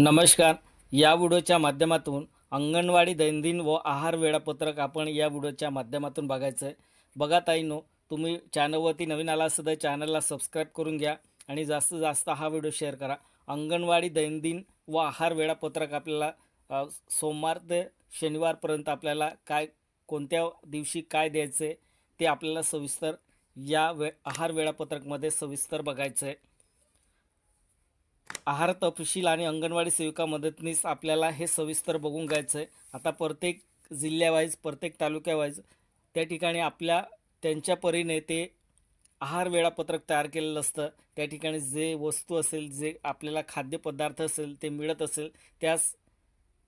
नमस्कार. या व्हिडिओच्या माध्यमातून अंगणवाडी दैनंदिन व आहार वेळापत्रक आपण या व्हिडिओच्या माध्यमातून बघायचं आहे बघा ताईनो तुम्ही चॅनलवरती नवीन आला असं तर चॅनलला सबस्क्राईब करून घ्या आणि जास्तीत जास्त हा व्हिडिओ शेअर करा. अंगणवाडी दैनंदिन व आहार वेळापत्रक आपल्याला सोमवार ते शनिवारपर्यंत आपल्याला काय कोणत्या दिवशी काय द्यायचं आहे ते आपल्याला सविस्तर या वे आहार वेळापत्रकमध्ये सविस्तर बघायचं आहे आहार तपशील आणि अंगणवाडी सेविका मदतनीस आपल्याला हे सविस्तर बघून घ्यायचं आहे आता प्रत्येक जिल्ह्यावाईज प्रत्येक तालुक्यावाईज त्या ठिकाणी आपल्या त्यांच्या परीने ते आहार वेळापत्रक तयार केलेलं असतं. त्या ठिकाणी जे वस्तू असेल जे आपल्याला खाद्यपदार्थ असेल ते मिळत असेल त्याच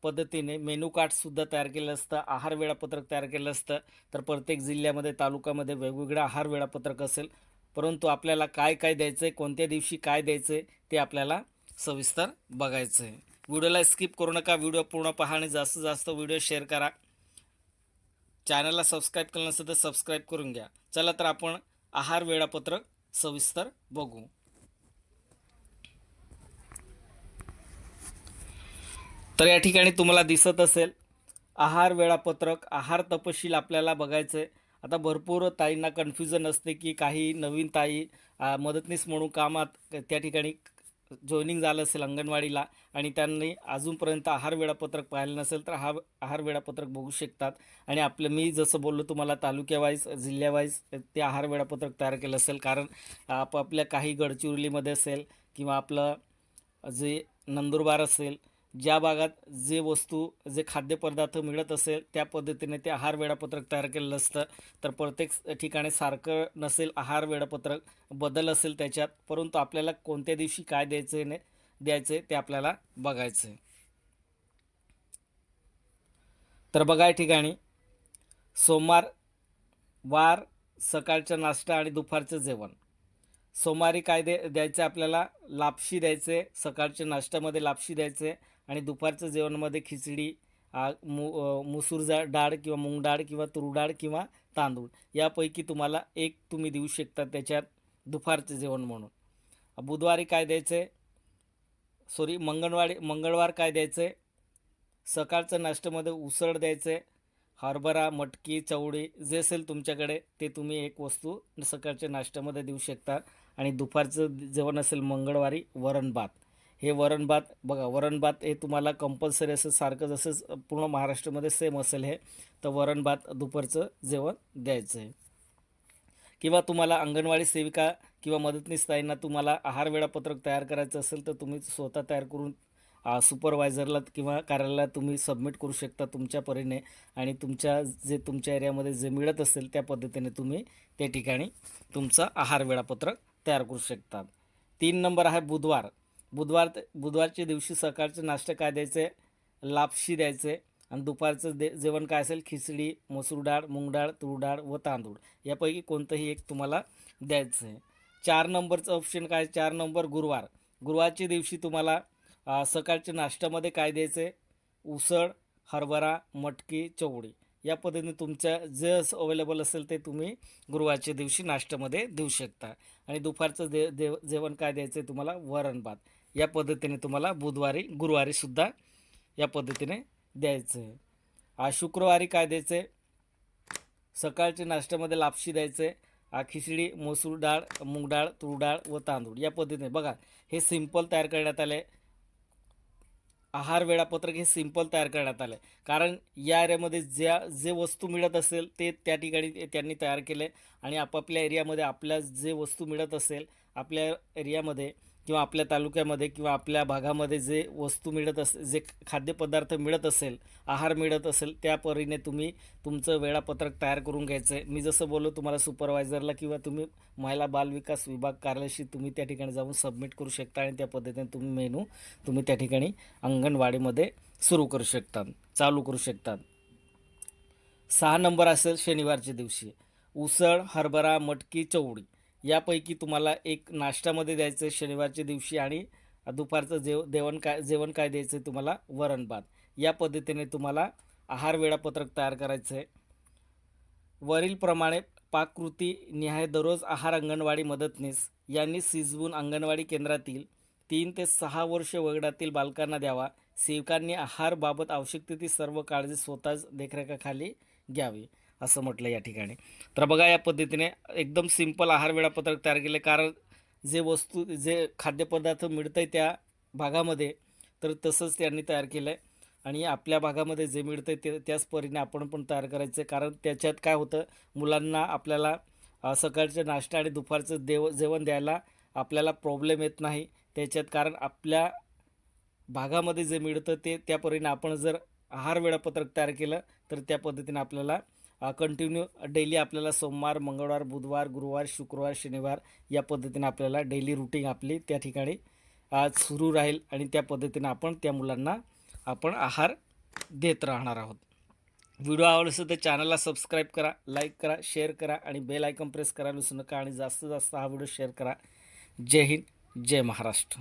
पद्धतीने मेनू कार्डसुद्धा तयार केलं असतं. आहार वेळापत्रक तयार केलं असतं. तर प्रत्येक जिल्ह्यामध्ये तालुक्यामध्ये वेगवेगळं आहार वेळापत्रक असेल. परंतु आपल्याला काय काय द्यायचं आहे कोणत्या दिवशी काय द्यायचं आहे ते आपल्याला सविस्तर बघायचं आहे व्हिडिओला स्किप करू नका. व्हिडिओ पूर्ण पहा आणि जास्तीत जास्त व्हिडिओ शेअर करा. चॅनलला सबस्क्राईब केलं नसेल तर सबस्क्राईब करून घ्या. चला तर आपण आहार वेळापत्रक सविस्तर बघू. तर या ठिकाणी तुम्हाला दिसत असेल आहार वेळापत्रक आहार तपशील आपल्याला बघायचं आहे आता भरपूर ताईंना कन्फ्युजन असते की काही नवीन ताई मदतनीस म्हणून कामात त्या ठिकाणी जॉईनिंग झालं असेल अंगणवाडीला आणि त्यांनी अजूनपर्यंत आहार वेळापत्रक पाहिलं नसेल तर हा आहार वेळापत्रक बघू शकतात. आणि आपलं मी जसं बोललो तुम्हाला तालुक्यावाईज जिल्ह्यावाईज ते आहार वेळापत्रक तयार केलं असेल. कारण आपापल्या काही गडचिरोलीमध्ये असेल किंवा आपलं जे नंदुरबार असेल ज्या भागात जे वस्तू जे खाद्यपदार्थ मिळत असेल त्या पद्धतीने ते आहार वेळापत्रक तयार केलेलं असतं. तर प्रत्येक ठिकाणी सारखं नसेल आहार वेळापत्रक बदल असेल त्याच्यात परंतु आपल्याला कोणत्या दिवशी काय द्यायचं आहे द्यायचं आहे ते आपल्याला बघायचं आहे तर बघा या ठिकाणी सोमवार वार सकाळचा नाश्ता आणि दुपारचं जेवण. सोमवारी काय दे द्यायचं आपल्याला? लापशी द्यायचे सकाळच्या नाश्त्यामध्ये लापशी द्यायचे आणि दुपारचं जेवणामध्ये खिचडी मु मुसूर जा डाळ किंवा मूग डाळ किंवा तूर डाळ किंवा तांदूळ. यापैकी तुम्हाला एक तुम्ही देऊ शकता त्याच्यात दुपारचं जेवण म्हणून. बुधवारी काय द्यायचं? आहे सॉरी मंगळवारी मंगळवार काय द्यायचं? आहे सकाळचं नाश्त्यामध्ये उसळ द्यायचे हरभरा मटकी चवळी जे असेल तुमच्याकडे ते तुम्ही एक वस्तू सकाळच्या नाश्त्यामध्ये देऊ शकता. आणि दुपारचं जेवण असेल मंगळवारी वरण भात. हे वरण भात बघा वरण भात हे तुम्हाला कंपल्सरी असं सारखं जसं पूर्ण महाराष्ट्रामध्ये सेम असेल हे. तर वरण भात दुपारचं जेवण द्यायचं आहे किंवा तुम्हाला अंगणवाडी सेविका किंवा मदतनीस ताईंना तुम्हाला आहार वेळापत्रक तयार करायचं असेल तर तुम्ही स्वतः तयार करून सुपरवायझरला किंवा कार्यालयाला तुम्ही सबमिट करू शकता तुमच्या परीने आणि तुमच्या जे तुमच्या एरियामध्ये जे मिळत असेल त्या पद्धतीने तुम्ही त्या ठिकाणी तुमचं आहार वेळापत्रक तयार करू शकता. तीन नंबर आहे बुधवार. बुधवार बुधवारच्या दिवशी सकाळचं नाश्ता काय द्यायचे? लापशी द्यायचे. आणि दुपारचं दे जेवण काय असेल? खिचडी मसूर डाळ मूग डाळ तूर डाळ व तांदूळ. यापैकी कोणतंही एक तुम्हाला द्यायचं आहे चार नंबरचं ऑप्शन काय? चार नंबर गुरुवार. गुरुवारच्या दिवशी तुम्हाला सकाळच्या नाश्त्यामध्ये काय द्यायचं आहे उसळ हरभरा मटकी चवळी. या पद्धतीने तुमच्या जे अवेलेबल असेल ते तुम्ही गुरुवारच्या दिवशी नाश्त्यामध्ये देऊ शकता. आणि दुपारचं दे देव जेवण काय द्यायचं आहे तुम्हाला? वरण भात. या पद्धतीने तुम्हाला बुधवारी गुरुवारीसुद्धा या पद्धतीने द्यायचं. आहे शुक्रवारी काय द्यायचं आहे सकाळच्या नाश्त्यामध्ये लापशी द्यायचं आहे खिचडी मसूर डाळ मूग डाळ तूर डाळ व तांदूळ. या पद्धतीने बघा हे सिंपल तयार करण्यात आले आहार वेळापत्रक हे सिंपल तयार करण्यात आलं आहे कारण या एरियामध्ये ज्या जे वस्तू मिळत असेल ते त्या ठिकाणी त्यांनी तयार केले आणि आपापल्या एरियामध्ये आपल्या जे वस्तू मिळत असेल आपल्या एरियामध्ये किंवा आपल्या तालुक्यामध्ये किंवा आपल्या भागामध्ये जे वस्तू मिळत अस जे खाद्यपदार्थ मिळत असेल आहार मिळत असेल त्या परीने तुम्ही तुमचं वेळापत्रक तयार करून घ्यायचं आहे. मी जसं बोललो तुम्हाला सुपरवायझरला किंवा तुम्ही महिला बालविकास विभाग कार्यालयाशी तुम्ही त्या ठिकाणी जाऊन सबमिट करू शकता आणि त्या पद्धतीने तुम्ही मेनू तुम्ही त्या ठिकाणी अंगणवाडीमध्ये सुरू करू शकतात चालू करू शकतात सहा नंबर असेल शनिवारच्या दिवशी. उसळ हरभरा मटकी चवळी. यापैकी तुम्हाला एक नाश्त्यामध्ये द्यायचं आहे शनिवारच्या दिवशी आणि दुपारचं जेव जेवण काय जेवण काय द्यायचं आहे तुम्हाला? वरण भात या पद्धतीने तुम्हाला आहार वेळापत्रक तयार करायचं आहे. वरीलप्रमाणे पाककृती निहाय दररोज आहार अंगणवाडी मदतनीस यांनी शिजवून अंगणवाडी केंद्रातील तीन ते सहा वर्ष वगडातील बालकांना द्यावा. सेवकांनी आहारबाबत आवश्यक ती सर्व काळजी स्वतःच देखरेखाखाली घ्यावी. असं म्हटलं या ठिकाणी. तर बघा या पद्धतीने एकदम सिंपल आहार वेळापत्रक तयार केले. कारण जे वस्तू जे खाद्यपदार्थ मिळतं आहे त्या भागामध्ये तर तसंच त्यांनी तयार केलं आहे आणि आपल्या भागामध्ये जे मिळतं ते त्याच परीने आपण पण तयार करायचं आहे कारण त्याच्यात काय होतं मुलांना आपल्याला सकाळचं नाश्ता आणि दुपारचं देव जेवण द्यायला आपल्याला प्रॉब्लेम येत नाही. त्याच्यात कारण आपल्या भागामध्ये जे मिळतं ते त्या परीने आपण जर आहार वेळापत्रक तयार केलं तर त्या पद्धतीने आपल्याला कंटिन्यू डेली आपल्याला सोमवार मंगळवार बुधवार गुरुवार शुक्रवार शनिवार या पद्धतीने आपल्याला डेली रुटीन आपली त्या ठिकाणी आज सुरू राहील आणि त्या पद्धतीने आपण त्या मुलांना आपण आहार देत राहणार आहोत. व्हिडिओ आवडला असेल तर चॅनलला सबस्क्राईब करा लाईक करा शेअर करा आणि बेल आयकॉन प्रेस करायला विसरू नका आणि जास्तीत जास्त हा व्हिडिओ शेअर करा. जय हिंद जय महाराष्ट्र.